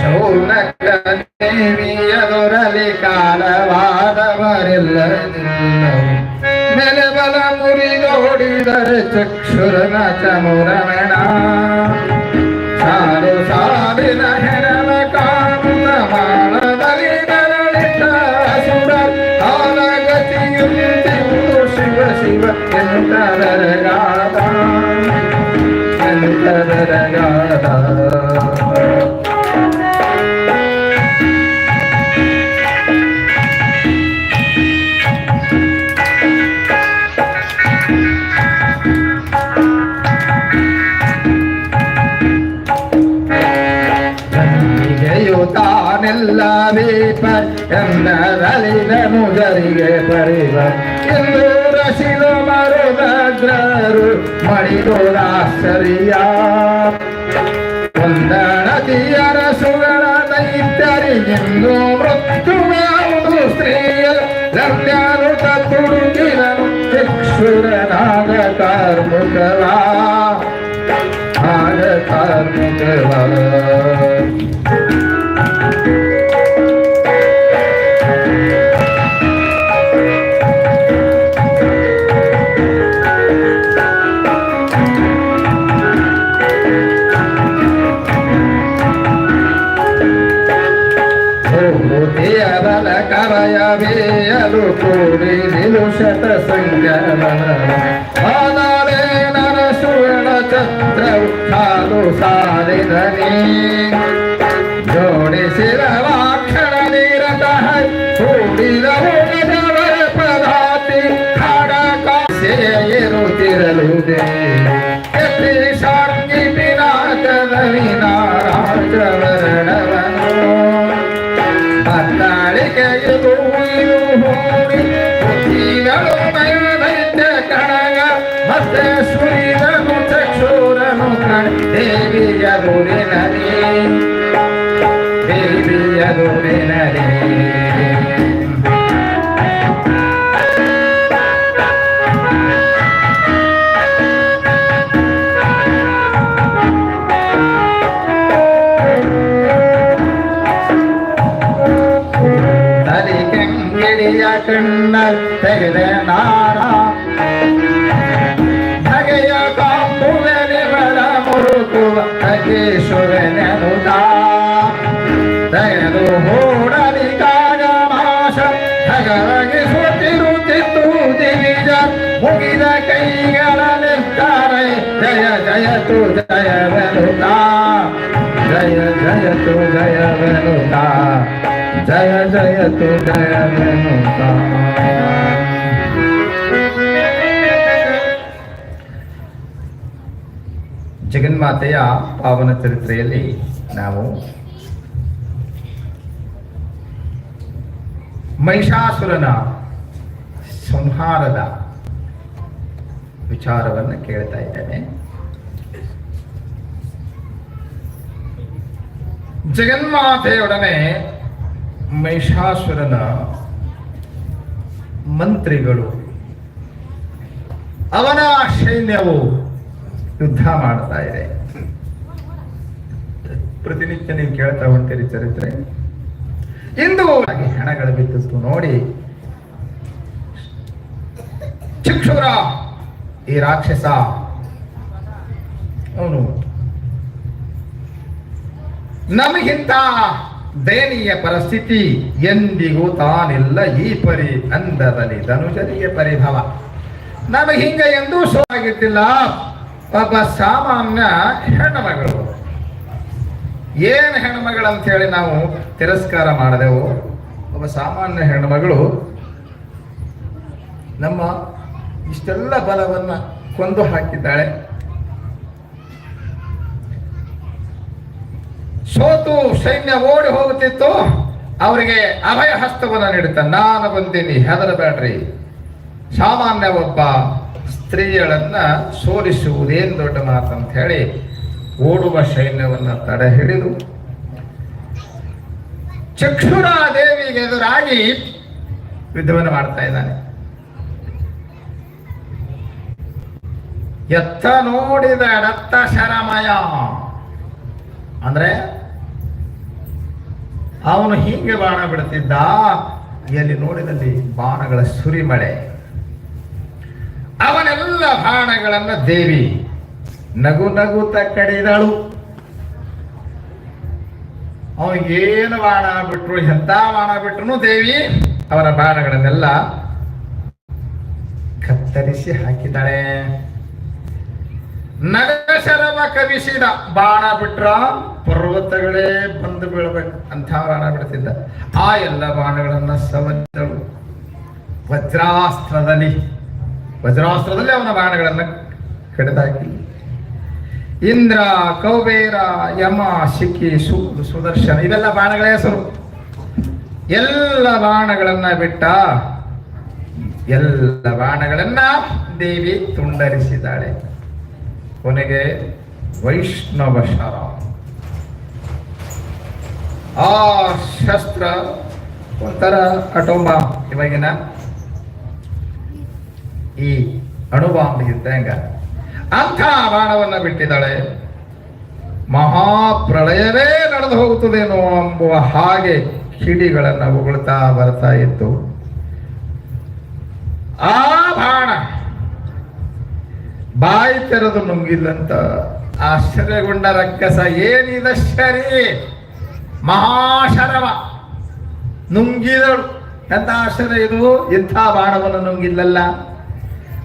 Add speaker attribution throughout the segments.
Speaker 1: ಶೌನಕ ದೇವಿಯದೊರಲಿ ಕಾಲವಾದವರೆಲ್ಲ ಮೇಲೆ ಬಲ ಮುರಿದೋಡಿದರೆ ಚಕ್ಷುರನ ಚಮುರಮಣ ತಾನೆಲ್ಲವೇ ಪರ್ ಎಂದರಲಿದನು ಜರಿಗೆ ಪರಿವ ಎಂದು ರಸಿದ ಮರುದ್ರರು ಮಣಿದೋರಾಶ್ಚರ್ಯ ಒಂದಣತಿಯರ ಸುಗಳ ದೈತ್ಯರಿಗೆಂದು ಮೃತ್ಯುವಾವುದು ಸ್ತ್ರೀಯ ಲಭ್ಯನು ತುಡುಕಿರನು ಚಕ್ಷುರನಾಗ ಕಾರ್ಮುಕವ ಆಗ ಕಾರ್ಮುಕವ संगमनारे नर सुवर्ण चंद्र सारे धनी ಜಯತು ಜಯವೆನುತ ಜಯ ಜಯತು ಜಯವೆನುತ ಜಯ ಜಯತು ಜಯವೆನುತ ಜಗನ್ಮಾತೆಯ ಪಾವನ ಚರಿತ್ರೆಯಲ್ಲಿ ನಾವು ಮಹಿಷಾಸುರನ ಸಂಹಾರದ ವಿಚಾರವನ್ನು ಕೇಳ್ತಾ ಇದ್ದೇನೆ. ಜಗನ್ಮಾತೆಯೊಡನೆ ಮಹಿಷಾಸುರನ ಮಂತ್ರಿಗಳು, ಅವನ ಸೈನ್ಯವು ಯುದ್ಧ ಮಾಡ್ತಾ ಇದೆ. ಪ್ರತಿನಿತ್ಯ ನೀವು ಕೇಳ್ತಾ ಹೊಂತೀರಿ ಚರಿತ್ರೆ. ಇಂದು ಹೆಣಗಳು ಬಿದ್ದಿತ್ತು ನೋಡಿ. ಚಿಕ್ಷುರ ಈ ರಾಕ್ಷಸ. ಅವನು ನಮಗಿಂತ ದಯನೀಯ ಪರಿಸ್ಥಿತಿ ಎಂದಿಗೂ ತಾನಿಲ್ಲ ಈ ಪರಿ ಅಂದದಲ್ಲಿ ಧನುಜರಿಯ ಪರಿಭವ. ನಮಗೆ ಹಿಂಗ ಎಂದೂ ಆಗಿದ್ದಿಲ್ಲ ಒಬ್ಬ ಸಾಮಾನ್ಯ ಹೆಣ್ಣುಮಗಳು. ಏನು ಹೆಣ್ಮಗಳು ಅಂತ ಹೇಳಿ ನಾವು ತಿರಸ್ಕಾರ ಮಾಡಿದೆವು, ಒಬ್ಬ ಸಾಮಾನ್ಯ ಹೆಣ್ಮಗಳು ನಮ್ಮ ಇಷ್ಟೆಲ್ಲ ಬಲವನ್ನ ಕೊಂದು ಹಾಕಿದ್ದಾಳೆ. ಸೋತು ಸೈನ್ಯ ಓಡಿ ಹೋಗುತ್ತಿತ್ತು, ಅವರಿಗೆ ಅಭಯ ಹಸ್ತವನ್ನು ನೀಡುತ್ತ ನಾನು ಬಂದೀನಿ ಹೆದರಬೇಡ್ರಿ ಸಾಮಾನ್ಯ ಒಬ್ಬ ಸ್ತ್ರೀಯಳನ್ನ ಸೋಲಿಸುವುದೇನು ದೊಡ್ಡ ಮಾತಂತ ಹೇಳಿ ಓಡುವ ಸೈನ್ಯವನ್ನ ತಡೆ ಹಿಡಿದು, ಚಕ್ಷುರ ದೇವಿಗೆ ಎದುರಾಗಿ ಯುದ್ಧವನ್ನು ಮಾಡ್ತಾ ಇದ್ದಾನೆ. ಎತ್ತ ನೋಡಿದ ರಕ್ತ ಶರಮಯ. ಅಂದ್ರೆ ಅವನು ಹೀಗೆ ಬಾಣ ಬಿಡುತ್ತಿದ್ದ ಎಲ್ಲಿ ನೋಡಿದಲ್ಲಿ ಬಾಣಗಳ ಸುರಿಮಳೆ. ಅವನೆಲ್ಲ ಬಾಣಗಳನ್ನ ದೇವಿ ನಗು ನಗುತ್ತ ಕಡಿದಳು. ಅವನಿಗೇನು ಬಾಣ ಬಿಟ್ರು, ಎಂತ ಬಾಣ ಬಿಟ್ರು ದೇವಿ ಅವರ ಬಾಣಗಳನ್ನೆಲ್ಲ ಕತ್ತರಿಸಿ ಹಾಕಿದ್ದಾಳೆ. ನಗಶರವ ಕವಿಸಿದ ಬಾಣ ಬಿಟ್ರ ಪರ್ವತಗಳೇ ಬಂದು ಬೀಳಬೇಕು ಅಂತ ಬಾಣ ಬಿಡ್ತಿದ್ದ. ಆ ಎಲ್ಲ ಬಾಣಗಳನ್ನ ಸವರಿದಳು. ವಜ್ರಾಸ್ತ್ರದಲ್ಲಿ. ವಜ್ರಾಸ್ತ್ರದಲ್ಲಿ ಅವನ ಬಾಣಗಳನ್ನ ಕಡಿದಾಕಿ. ಇಂದ್ರ, ಕೌಬೇರ, ಯಮ, ಶಿಖಿ, ಸು, ಸುದರ್ಶನ ಇವೆಲ್ಲ ಬಾಣಗಳ ಹೆಸರು. ಎಲ್ಲ ಬಾಣಗಳನ್ನ ಬಿಟ್ಟ ಎಲ್ಲ ಬಾಣಗಳನ್ನ ದೇವಿ ತುಂಡರಿಸಿದಾಳೆ ಕೊನೆಗೆ ವೈಷ್ಣವ ಶರ ಆ ಶಸ್ತ್ರ ಒಂಥರ ಕಟುಂಬ ಇವಾಗಿನ ಈ ಅಣುಬಾಂಬ್ ಇದ್ದಂಗ ಅಂಥ ಬಾಣವನ್ನ ಬಿಟ್ಟಿದ್ದಾಳೆ. ಮಹಾಪ್ರಳಯವೇ ನಡೆದು ಹೋಗುತ್ತದೇನೋ ಎಂಬುವ ಹಾಗೆ ಕಿಡಿಗಳನ್ನು ಉಗುಳ್ತಾ ಬರ್ತಾ ಇತ್ತು. ಆ ಬಾಣ ಬಾಯಿ ತೆರೆದು ನುಂಗಿಲ್ಲಂತ ಆಶ್ಚರ್ಯಗೊಂಡ ರಕ್ಕಸ ಏನಿದ ಶರಿ? ಮಹಾಶರವ. ನುಂಗಿದಳು. ಎಂತ ಆಶ್ಚರ್ಯ ಇದು? ಇಂಥ ಬಾಣವನ್ನು ನುಂಗಿಲ್ಲಲ್ಲ.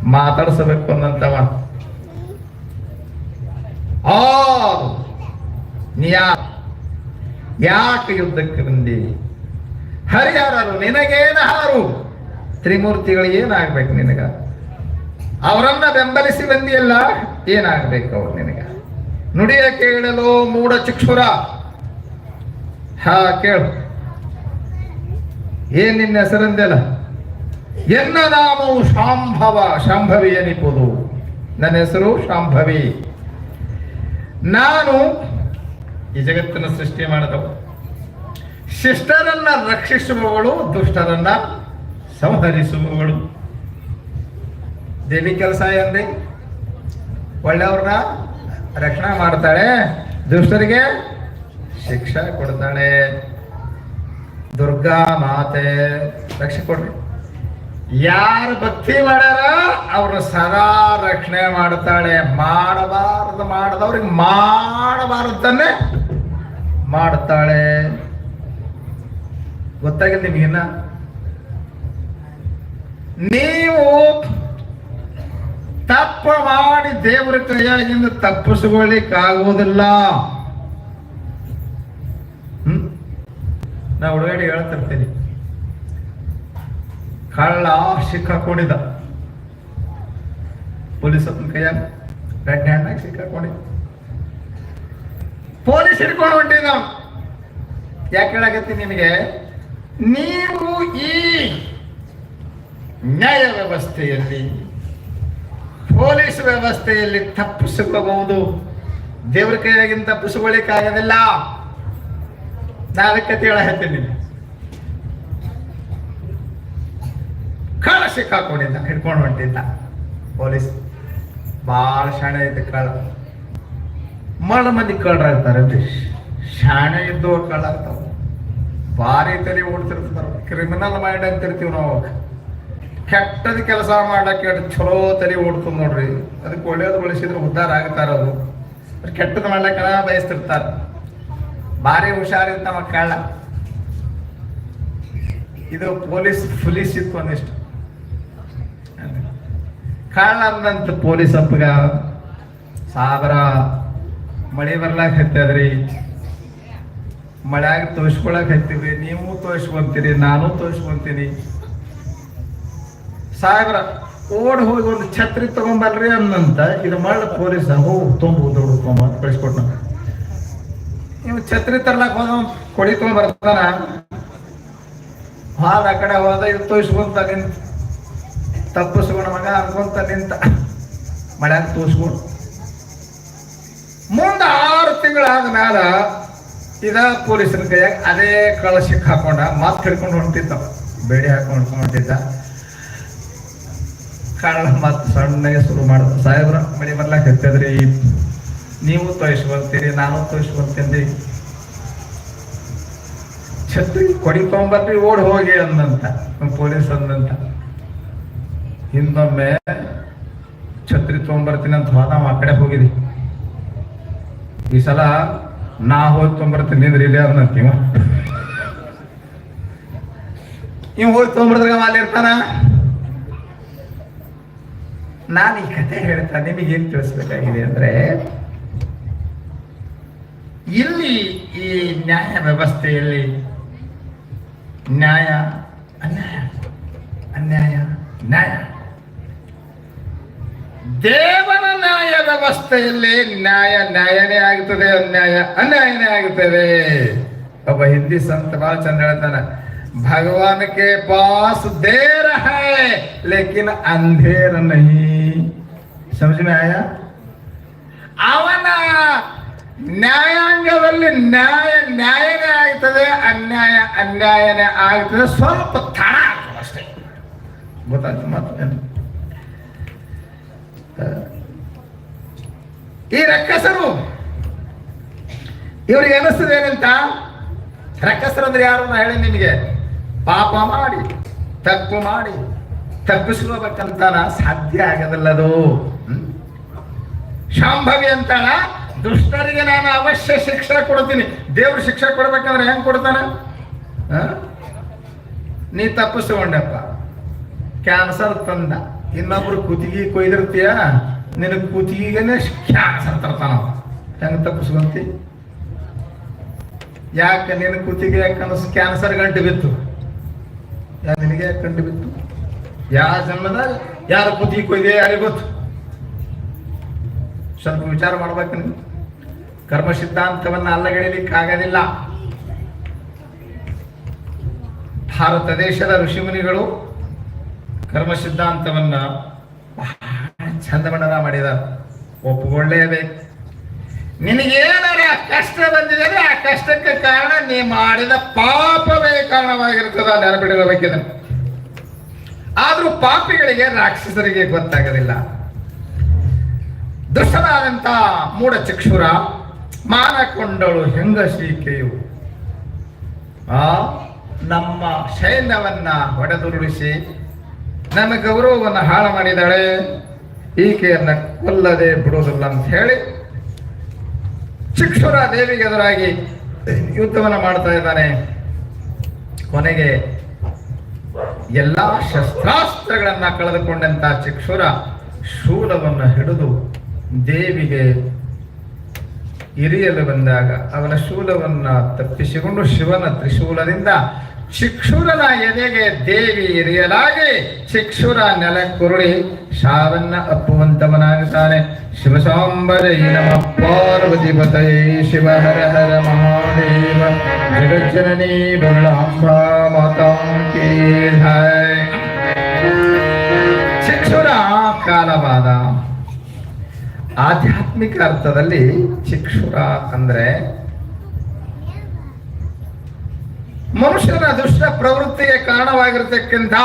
Speaker 1: ಮಾತಾಡಿಸಬೇಕು ಅನ್ನಂತವ ಆ ನಿಯಾ ಯಾಕೆ ಯುದ್ಧಕ್ಕೆ ಬಂದಿ? ಹರಿಹರರು, ನಿನಗೇನ ಹಾರು? ತ್ರಿಮೂರ್ತಿಗಳು ಏನಾಗ್ಬೇಕು ನಿನಗ? ಅವರನ್ನ ಬೆಂಬಲಿಸಿ ಬಂದಿಯಲ್ಲ, ಏನಾಗಬೇಕು ಅವ್ರು ನಿನಗೆ? ನುಡಿಯ ಕೇಳಲು ಮೂಢ ಚಿಕ್ಷುರ. ಹಾ, ಕೇಳು. ಏನ್ ನಿನ್ನ ಹೆಸರಂದೆಲ್ಲ? ಎನ್ನ ನಾಮವು ಶಾಂಭವ ಶಾಂಭವಿ ಎನಿಪುದು ನನ್ನ ಹೆಸರು ಶಾಂಭವಿ. ನಾನು ಈ ಜಗತ್ತನ್ನು ಸೃಷ್ಟಿ ಮಾಡಿದವು ಶಿಷ್ಟರನ್ನ ರಕ್ಷಿಸುವವಳು, ದುಷ್ಟರನ್ನ ಸಂಹರಿಸುವವಳು. ದೇವಿ ಕೆಲಸ ಏನ್ರಿ? ಒಳ್ಳೆಯವ್ರನ್ನ ರಕ್ಷಣೆ ಮಾಡ್ತಾಳೆ, ದುಷ್ಟರಿಗೆ ಶಿಕ್ಷೆ ಕೊಡ್ತಾಳೆ. ದುರ್ಗಾ ಮಾತೆ ರಕ್ಷೆ ಕೊಡ್ರಿ. ಯಾರು ಭಕ್ತಿ ಮಾಡ್ಯಾರ ಅವ್ರ ಸದಾ ರಕ್ಷಣೆ ಮಾಡ್ತಾಳೆ. ಮಾಡಬಾರದು ಮಾಡದವ್ರಿಗೆ ಮಾಡಬಾರದನ್ನೇ ಮಾಡ್ತಾಳೆ. ಗೊತ್ತಾಗಿಲ್ಲ ನಿಮಗಿನ್ನ ನೀವು ತಪ್ಪ ಮಾಡಿ ದೇವರ ಕೈಯಾಗಿಂದ ತಪ್ಪಿಸ್ಕೊಳ್ಳಿಕ್ಕಾಗುವುದಿಲ್ಲ. ನಾ ಹುಡುಗಡೆ ಹೇಳ್ತಿರ್ತೀನಿ. ಕಳ್ಳ ಸಿಕ್ಕಾಕೊಂಡಿದ್ದ ಪೊಲೀಸ್ ಕೈಯಾಗ ರೆಡ್ ಹ್ಯಾಂಡ್ನಾಗ ಸಿಕ್ಕಾಕೊಂಡಿದ್ದ ಪೊಲೀಸ್ ಹಿಡ್ಕೊಂಡು ಹೊಂಟಿದ್ದ. ಯಾಕೆ ಹೇಳಾಕತ್ತೀನಿ ನಿಮಗೆ ನೀವು ಈ ನ್ಯಾಯ ವ್ಯವಸ್ಥೆಯಲ್ಲಿ ಪೊಲೀಸ್ ವ್ಯವಸ್ಥೆಯಲ್ಲಿ ತಪ್ಪಿಸಿಕೊಳ್ಳಬಹುದು ದೇವರ ಕೈಯಾಗಿಂದ ತಪ್ಪಿಸಿಕೊಳ್ಳಿಕ್ಕಾಗದಿಲ್ಲ ನಾ ಅದಕ್ಕೆ ಹೇಳ ಹೇಳ್ತೀನಿ. ಕಳ ಸಿಕ್ಕಾಕೊಂಡಿದ್ದ, ಹಿಡ್ಕೊಂಡು ಹೊಂಟಿದ್ದ. ಪೊಲೀಸ್ ಭಾಳ ಶಾಣೆ ಇದ್ದ ಕಳ್ಳ ಮಳ ಮಂದಿ ಕಳ್ಳರಾಗ್ತಾರೆ ಶಾಣೆ ಇದ್ದವ್ರು ಕಳ್ಳ ಆಗ್ತಾವ. ಭಾರಿ ತಲೆ ಓಡ್ತಿರ್ತಾರ. ಕ್ರಿಮಿನಲ್ ಮೈಂಡ್ ಅಂತಿರ್ತೀವಿ ನಾವು ಕೆಟ್ಟದ ಕೆಲಸ ಎಷ್ಟು ಚಲೋ ತಲೆ ಓಡ್ತದೆ ನೋಡ್ರಿ. ಅದಕ್ಕೆ ಒಳ್ಳೇದು ಬಳಸಿದ್ರೆ ಉದ್ಧಾರ ಆಗ್ತಾರ ಅದು. ಕೆಟ್ಟದ ಮಾಡ್ಲಕ್ಕ ಬಯಸ್ತಿರ್ತಾರ. ಭಾರಿ ಹುಷಾರಿರ್ತಾವ ಕಳ್ಳ. ಇದು ಪೊಲೀಸ್ ಪೊಲೀಸ್ ಇತ್ತು ಒಂದಿಷ್ಟು ಕಳ್ಳ ಅಂದಂತ ಪೊಲೀಸ್ ಅಪ್ಪಗ ಸಾಬರ ಮಳೆ ಬರ್ಲಾಕ ಹತ್ತದ್ರಿ. ಮಳೆಯಾಗ ತೋರಿಸ್ಕೊಳಕ್ ಹತ್ತೀವಿ ನೀವು ತೋರಿಸ್ಕೊಂತೀರಿ ನಾನು ತೋರಿಸ್ಕೊಂತೀನಿ ಸಾಹೇಬ್ರ, ಓಡ್ ಹೋಗಿ ಒಂದು ಛತ್ರಿ ತಗೊಂಬಲ್ರಿ ಅನ್ನಂತ ಇದು ಮಳ್ಳ ಪೊಲೀಸ್ ಹೋ ತುಂಬ ಅಂತ ಕಳಿಸ್ಕೊಟ್ಟ ನೀವು ಛತ್ರಿ ತರ್ಲಾಕ್ ಹೋದ ಕೊಡಿ ತಗೊಂಡ್ ಬರ್ತಾನ ಆ ಕಡೆ ಹೋದ, ಇದು ತೋರಿಸ್ಕೊಂತ ನಿಂತ, ತಪ್ಪಿಸ್ಕೊಂಡ ಮಗ ಅನ್ಕೊಂತ ನಿಂತ, ಮಳ್ಯಾಗ ತೋರಿಸ್ಕೊಂಡು ಮುಂದೆ ಆರು ತಿಂಗಳಾದ ಮ್ಯಾಲ ಇದ ಪೊಲೀಸರ ಕೈಯಾಗ ಅದೇ ಕಳಶಕ್ಕೆ ಹಾಕೊಂಡ, ಮಾತ್ ಹಿಡ್ಕೊಂಡು ಹೊಂಟಿದ್ದ. ಬೇಡಿ ಹಾಕೊಂಡು ಹೊಂಟಿದ್ದ. ಕಳ್ಳ ಮತ್ತೆ ಸಣ್ಣಗೆ ಶುರು ಮಾಡ. ಸಾಹೇಬ್ರ, ಮಳಿ ಬರ್ಲಾಕ ಹತ್ತದ್ರಿ? ನೀವು ತೋರಿಸ್ಕೊಂತೀರಿ ನಾನು ತೋರಿಸ್ಕೊಂತೀನಿ ಛತ್ರಿ ಕೊಡಿಕೊಂಬರ್ರಿ, ಓಡ್ ಹೋಗಿ ಅಂದಂತ. ಪೊಲೀಸ್ ಅಂದಂತ. ಹಿಂದೊಮ್ಮೆ ಛತ್ರಿ ತೊಗೊಂಬರ್ತೀನಿ ಅಂತ ಹೋದ ಆ ಕಡೆ ಹೋಗಿದಿ ಈ ಸಲ ನಾ ಹೋಗಿ ತೊಗೊಂಬರ್ತೀನಿ ನಿಂದ್ರಿ ಇಲ್ಲೇ ಅಂದಂತೀವ ನೀವು ಹೋಗಿ ತೊಗೊಂಬರ್ದಾಗ ಅಲ್ಲಿ ಇರ್ತಾನ? ನಾನು ಈ ಕತೆ ಹೇಳ್ತಾ ಏನ್ ತಿಳಿಸ್ಬೇಕಾಗಿದೆ ಅಂದ್ರೆ, ಇಲ್ಲಿ ಈ ನ್ಯಾಯ ವ್ಯವಸ್ಥೆಯಲ್ಲಿ ನ್ಯಾಯ, ಅನ್ಯಾಯ ಅನ್ಯಾಯ, ನ್ಯಾಯ. ದೇವನ ನ್ಯಾಯ ವ್ಯವಸ್ಥೆಯಲ್ಲಿ ನ್ಯಾಯ ನ್ಯಾಯನೇ ಆಗುತ್ತದೆ, ಅನ್ಯಾಯ ಅನ್ಯಾಯನೇ ಆಗುತ್ತದೆ. ಒಬ್ಬ ಹಿಂದಿ ಸಂತ ಬಹಳ ಚಂದ ಹೇಳ್ತಾನೆ ಭಗವಾನ್ ಕೆ ಪಾಸ್ ದೇರ ಹೇ, ಲೇಕಿನ್ ಅಂಧೇರ ನಹಿ. समझ ಆಯಾ ಅವನ ನ್ಯಾಯಾಂಗದಲ್ಲಿ ನ್ಯಾಯ, ನ್ಯಾಯನೇ ಆಗ್ತದೆ, ಅನ್ಯಾಯ, ಅನ್ಯಾಯನೇ ಆಗ್ತದೆ. ಸ್ವಲ್ಪ ತಡ ಆಗ್ತದೆ ಅಷ್ಟೇ. ಗೊತ್ತಾಯ್ತು ಮತ್ತೆ ಈ ರಕ್ಕಸರು ಇವ್ರಿಗೆ ಅನಿಸ್ತದೆ ಏನಂತ? ರಕ್ಕಸರು ಅಂದ್ರೆ ಯಾರು? ನಾ ಹೇಳಿ ನಿಮಗೆ. ಪಾಪ ಮಾಡಿ, ತಪ್ಪು ಮಾಡಿ. ತಪ್ಪಿಸ್ಕೋಬೇಕಂತ ಸಾಧ್ಯ ಆಗದಲ್ಲದು? ಶಾಂಭವಿ ಅಂತಾನ ದುಷ್ಟರಿಗೆ ನಾನು ಅವಶ್ಯ ಶಿಕ್ಷೆ ಕೊಡ್ತೀನಿ. ದೇವ್ರ ಶಿಕ್ಷೆ ಕೊಡ್ಬೇಕಂದ್ರೆ ಹೆಂಗ್ ಕೊಡ್ತಾನ? ನೀ ತಪ್ಪಿಸ್ಕೊಂಡಪ್ಪ ಕ್ಯಾನ್ಸರ್ ತಂದ. ಇನ್ನೊಬ್ರು ಕುತ್ತಿಗೆ ಕೊಯ್ದಿರ್ತೀಯ? ನಿನ್ನ ಕುತ್ತಿಗೆನೆ ಕ್ಯಾನ್ಸರ್ ತರ್ತಾನ ಹೆಂಗ್ ತಪ್ಪಿಸ್ಕೊಂತಿ? ಯಾಕೆ ನಿನ್ನ ಕುತ್ತಿಗೆ ಯಾಕಂದ್ರೆ ಕ್ಯಾನ್ಸರ್ ಗಂಟು ಬಿತ್ತು? ನಿನಗೆ ಯಾಕೆ ಗಂಟು ಬಿತ್ತು? ಯಾವ ಜನ್ಮದಾಗ ಯಾರ ಬುದ್ಧಿ ಕೊಯ್ದೆ ಯಾರಿಗೆ ಗೊತ್ತು? ಸ್ವಲ್ಪ ವಿಚಾರ ಮಾಡ್ಬೇಕು ನೀವು. ಕರ್ಮ ಸಿದ್ಧಾಂತವನ್ನ ಅಲ್ಲಗೆಳಿಲಿಕ್ಕಾಗೋದಿಲ್ಲ ಭಾರತ ದೇಶದ ಋಷಿಮುನಿಗಳು ಕರ್ಮ ಸಿದ್ಧಾಂತವನ್ನ ಬಹಳ ಚಂದ ಬಣ್ಣದ ಮಾಡಿದಾರ. ಒಪ್ಪಿಕೊಳ್ಳೇಬೇಕು. ನಿನಗೇನಾರ ಕಷ್ಟ ಬಂದಿದೆ ಅಂದ್ರೆ ಆ ಕಷ್ಟಕ್ಕೆ ಕಾರಣ ನೀ ಮಾಡಿದ ಪಾಪವೇ ಕಾರಣವಾಗಿರ್ತದ ನೆನಪಿಡಿರಬೇಕಿದೆ ಆದ್ರೂ ಪಾಪಿಗಳಿಗೆ ರಾಕ್ಷಸರಿಗೆ ಗೊತ್ತಾಗಲಿಲ್ಲ ದುಷ್ಟನಾದಂತ ಮೂಢ ಚಕ್ಷುರ ಮಾನಕೊಂಡಳು ಹೆಂಗಸೀಕೆಯು. ಆ, ನಮ್ಮ ಸೈನ್ಯವನ್ನ ಹೊಡೆದುರುಳಿಸಿ ನನ್ನ ಗೌರವವನ್ನು ಹಾಳು ಮಾಡಿದಾಳೆ. ಈಕೆಯನ್ನ ಕೊಲ್ಲದೆ ಬಿಡುವುದಿಲ್ಲ ಅಂತ ಹೇಳಿ ಚಿಕ್ಷುರ ದೇವಿಗೆ ಎದುರಾಗಿ ಯುದ್ಧವನ್ನು ಮಾಡ್ತಾ ಇದ್ದಾನೆ. ಕೊನೆಗೆ ಎಲ್ಲಾ ಶಸ್ತ್ರಾಸ್ತ್ರಗಳನ್ನ ಕಳೆದುಕೊಂಡಂತ ಚಿಕ್ಷುರ ಶೂಲವನ್ನು ಹಿಡಿದು ದೇವಿಗೆ ಇರಿಯಲು ಬಂದಾಗ ಅವನ ಶೂಲವನ್ನ ತಪ್ಪಿಸಿಕೊಂಡು ಶಿವನ ತ್ರಿಶೂಲದಿಂದ ಚಿಕ್ಷುರನ ಎದೆಗೆ ದೇವಿ ಇರಿಯಲಾಗಿ ಶಿಕ್ಷುರ ನೆಲ ಕುರುಳಿ ಶಾವನ್ನ ಅಪ್ಪುವಂತವನಾಗುತ್ತಾನೆ ಶಿವಸಾಂಬರೈ ನಮ. ಪಾರ್ವತಿ ಪತೈ ಶಿವ, ಹರ ಹರ ಮಹಾದೇವ. ಜಗಜ್ಜನನಿ ಶಿಕ್ಷುರ ಕಾಲವಾದ ಆಧ್ಯಾತ್ಮಿಕ ಅರ್ಥದಲ್ಲಿ ಶಿಕ್ಷುರ ಅಂದ್ರೆ ಮನುಷ್ಯನ ದುಷ್ಟ ಪ್ರವೃತ್ತಿಗೆ ಕಾರಣವಾಗಿರತಕ್ಕಂಥ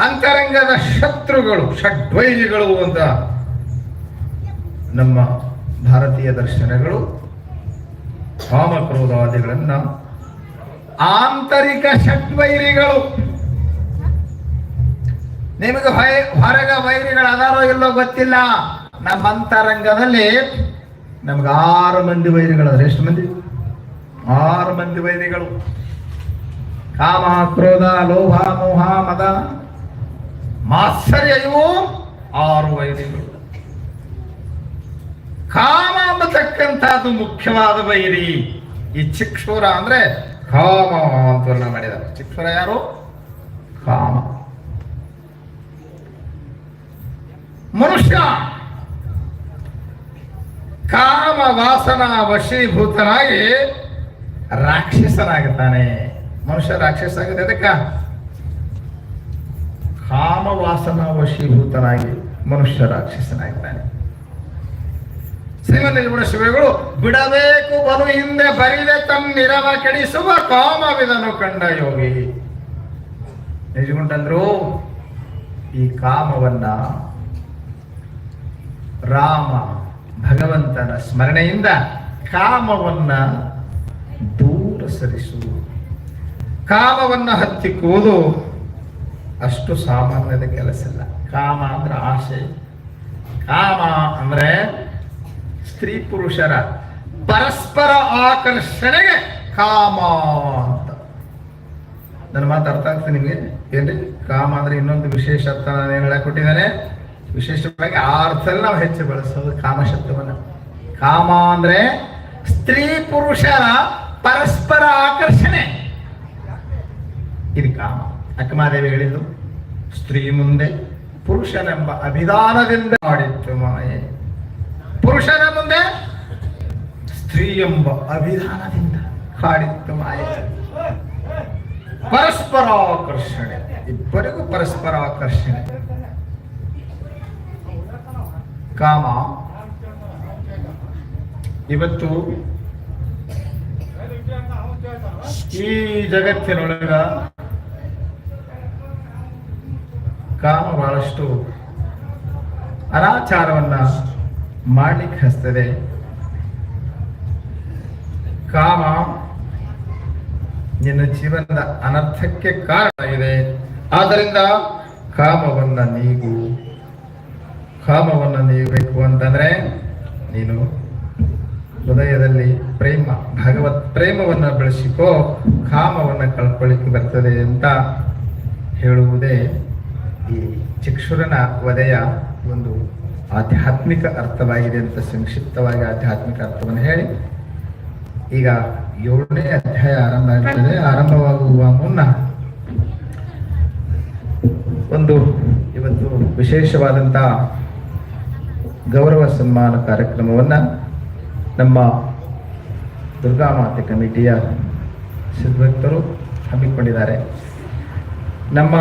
Speaker 1: ಅಂತರಂಗದ ಶತ್ರುಗಳು ಷಡ್ವೈರಿಗಳು ಅಂತ ನಮ್ಮ ಭಾರತೀಯ ದರ್ಶನಗಳು, ಕಾಮಕ್ರೋಧಾದಿಗಳನ್ನ ಆಂತರಿಕ ಷಡ್ವೈರಿಗಳು ನಿಮಗೆ ಹೊರಗ ವೈರಿಗಳ ಅದಾರೋ ಇಲ್ಲೋ ಗೊತ್ತಿಲ್ಲ. ನಮ್ಮ ಅಂತರಂಗದಲ್ಲಿ ನಮ್ಗೆ ಆರು ಮಂದಿ ವೈರಿಗಳಾದ್ರೆ. ಎಷ್ಟು ಮಂದಿ? ಆರು ಮಂದಿ ವೈದಿಗಳು ಕಾಮ ಕ್ರೋಧ ಲೋಭ, ಮೋಹ, ಮದ. ಮಾತ್ಸರ್ಯ ಇವು ಆರು ವೈರಿಗಳು. ಕಾಮ ಅನ್ನತಕ್ಕಂಥದ್ದು ಮುಖ್ಯವಾದ ವೈರಿ. ಈ ಚಿಕ್ಷೂರ ಅಂದ್ರೆ ಕಾಮ ಅಂತ ವರ್ಣನೆ ಮಾಡಿದ್ದಾರೆ. ಚಿಕ್ಷುರ ಯಾರು? ಕಾಮ. ಮನುಷ್ಯ. ಕಾಮ ವಾಸನ ವಶೀಭೂತನಾಗಿ ರಾಕ್ಷಸನಾಗುತ್ತಾನೆ ಮನುಷ್ಯ ರಾಕ್ಷಸ ಆಗುತ್ತೆ ಅದಕ್ಕ ಕಾಮವಾಸನ ವಶೀಭೂತನಾಗಿ ಮನುಷ್ಯ ರಾಕ್ಷಸನಾಗ್ತಾನೆ ಶ್ರೀಮಂತ ಶಿವಗಳು ಬಿಡಬೇಕು ಬಲು ಹಿಂದೆ ಬರಿದೆ ತನ್ನಿರವ ಕೆಡಿಸುವ ಕಾಮವಿದನು ಕಂಡ ಯೋಗಿ. ನಿಜಗುಂಟಂದ್ರು ಈ ಕಾಮವನ್ನ ರಾಮ ಭಗವಂತನ ಸ್ಮರಣೆಯಿಂದ ಕಾಮವನ್ನ ದೂರ ಸರಿಸು ಕಾಮವನ್ನು ಹತ್ತಿಕ್ಕುವುದು ಅಷ್ಟು ಸಾಮಾನ್ಯದ ಕೆಲಸ ಇಲ್ಲ. ಕಾಮ ಅಂದ್ರೆ ಆಸೆ. ಕಾಮ ಅಂದ್ರೆ ಸ್ತ್ರೀ ಪುರುಷರ ಪರಸ್ಪರ ಆಕರ್ಷಣೆಗೆ ಕಾಮ ಅಂತ. ನನ್ನ ಮಾತು ಅರ್ಥ ಆಗ್ತದೆ ನಿಮಗೆ? ಏನ್ರಿ? ಕಾಮ ಅಂದ್ರೆ ಇನ್ನೊಂದು ವಿಶೇಷ ಅರ್ಥ ನಾನು ಏನು ಹೇಳಕ್ ವಿಶೇಷವಾಗಿ ಆ ಅರ್ಥದಲ್ಲಿ ನಾವು ಹೆಚ್ಚು ಬಳಸೋದು ಕಾಮ ಶಬ್ದವನ್ನ ಕಾಮ ಅಂದ್ರೆ ಸ್ತ್ರೀ ಪುರುಷರ ಪರಸ್ಪರ ಆಕರ್ಷಣೆ. ಇದು ಕಾಮ. ಅಕ್ಕಮಾದೇವಿ ಹೇಳಿದ್ದು, ಸ್ತ್ರೀ ಮುಂದೆ ಪುರುಷನೆಂಬ ಅಭಿಧಾನದಿಂದ ಮಾಡಿತ್ತು ಮಾಯೆ. ಪುರುಷನ ಮುಂದೆ ಸ್ತ್ರೀ ಎಂಬ ಅಭಿಧಾನದಿಂದ ಕಾಡಿತ್ತು ಮಾಯೆ. ಪರಸ್ಪರ ಆಕರ್ಷಣೆ. ಇಬ್ಬರಿಗೂ ಪರಸ್ಪರ ಆಕರ್ಷಣೆ. ಕಾಮ. ಇವತ್ತು ಈ ಜಗತ್ತಿನೊಳಗ ಕಾಮ ಬಹಳಷ್ಟು ಅನಾಚಾರವನ್ನ ಮಾಡ್ಲಿಕ್ಕೆ ಹಸ್ತದೆ. ಕಾಮ ನಿನ್ನ ಜೀವನದ ಅನರ್ಥಕ್ಕೆ ಕಾರಣ ಇದೆ. ಆದ್ದರಿಂದ ಕಾಮವನ್ನ ನೀಗು, ಕಾಮವನ್ನ ನೀಗಬೇಕು ಅಂತಂದ್ರೆ ನೀನು ಹೃದಯದಲ್ಲಿ ಪ್ರೇಮ, ಭಗವತ್ ಪ್ರೇಮವನ್ನ ಬೆಳೆಸಿಕೋ, ಕಾಮವನ್ನ ಕಳ್ಕೊಳ್ಳಿಕ್ಕೆ ಬರ್ತದೆ ಅಂತ ಹೇಳುವುದೇ ಈ ಚಿಕ್ಷುರನ ವಧೆಯ ಒಂದು ಆಧ್ಯಾತ್ಮಿಕ ಅರ್ಥವಾಗಿದೆ ಅಂತ ಸಂಕ್ಷಿಪ್ತವಾಗಿ ಆಧ್ಯಾತ್ಮಿಕ ಅರ್ಥವನ್ನು ಹೇಳಿ. ಈಗ ಏಳನೇ ಅಧ್ಯಾಯ ಆರಂಭ ಆಗ್ತದೆ. ಆರಂಭವಾಗುವ ಮುನ್ನ ಒಂದು ಇವತ್ತು ವಿಶೇಷವಾದಂತಹ ಗೌರವ ಸನ್ಮಾನ ಕಾರ್ಯಕ್ರಮವನ್ನ ನಮ್ಮ ದುರ್ಗಾಮಾತೆ ಕಮಿಟಿಯ ಸಿದ್ಧಭಕ್ತರು ಹಮ್ಮಿಕೊಂಡಿದ್ದಾರೆ. ನಮ್ಮ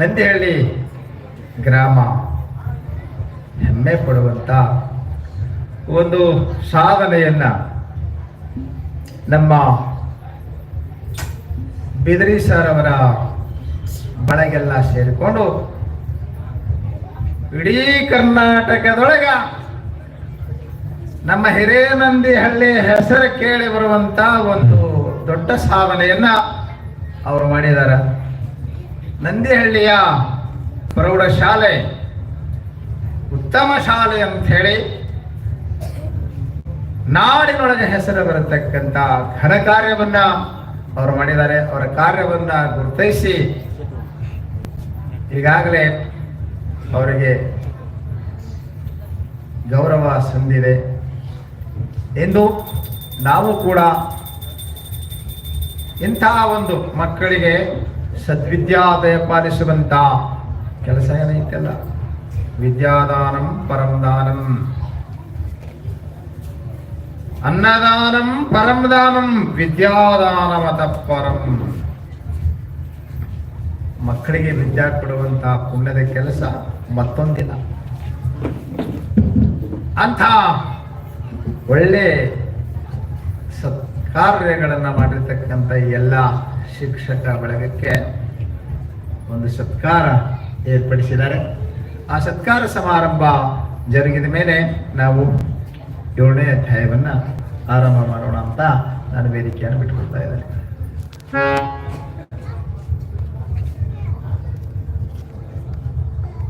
Speaker 1: ನಂದಿಹಳ್ಳಿ ಗ್ರಾಮ ಹೆಮ್ಮೆ ಪಡುವಂತ ಒಂದು ಸಾಧನೆಯನ್ನು ನಮ್ಮ ಬಿದರಿ ಸರ್ ಅವರ ಬಳಗೆಲ್ಲ ಸೇರಿಕೊಂಡು ಇಡೀ ಕರ್ನಾಟಕದೊಳಗ ನಮ್ಮ ಹಿರೇನಂದಿಹಳ್ಳಿ ಹೆಸರು ಕೇಳಿ ಬರುವಂತ ಒಂದು ದೊಡ್ಡ ಸಾಧನೆಯನ್ನ ಅವರು ಮಾಡಿದ್ದಾರೆ ನಂದಿಹಳ್ಳಿಯ ಪ್ರೌಢಶಾಲೆ ಉತ್ತಮ ಶಾಲೆ ಅಂತ ಹೇಳಿ ನಾಡಿನೊಳಗೆ ಹೆಸರು ಬರತಕ್ಕಂತ ಘನ ಕಾರ್ಯವನ್ನ ಅವರು ಮಾಡಿದ್ದಾರೆ. ಅವರ ಕಾರ್ಯವನ್ನ ಗುರುತಿಸಿ ಈಗಾಗಲೇ ಅವರಿಗೆ ಗೌರವ ಸಂದಿದೆ. ಎಂದು ನಾವು ಕೂಡ ಇಂತಹ ಒಂದು ಮಕ್ಕಳಿಗೆ ಸದ್ವಿದ್ಯಾದಯ ಪಾಲಿಸುವಂಥ ಕೆಲಸ ಏನೈತಲ್ಲ? ವಿದ್ಯಾದಾನಂ ಪರಂದಾನಂ ಅನ್ನದಾನಂ ಪರಂದಾನಂ ವಿದ್ಯಾದಾನಮತ ಪರಂ. ಮಕ್ಕಳಿಗೆ ವಿದ್ಯಾ ಕೊಡುವಂತಹ ಪುಣ್ಯದ ಕೆಲಸ ಮತ್ತೊಂದಿಲ್ಲ. ಅಂಥ ಒಳ್ಳೆ ಸತ್ಕಾರ್ಯಗಳನ್ನು ಮಾಡಿರ್ತಕ್ಕಂಥ ಎಲ್ಲ ಶಿಕ್ಷಕ ಬಳಗಕ್ಕೆ ಒಂದು ಸತ್ಕಾರ ಏರ್ಪಡಿಸಿದ್ದಾರೆ. ಆ ಸತ್ಕಾರ ಸಮಾರಂಭ ಜರುಗಿದ ಮೇಲೆ ನಾವು ಏಳನೇ ಅಧ್ಯಾಯವನ್ನು ಆರಂಭ ಮಾಡೋಣ ಅಂತ ನಾನು ವೇದಿಕೆಯನ್ನು ಬಿಟ್ಕೊಳ್ತಾ ಇದ್ದೇನೆ.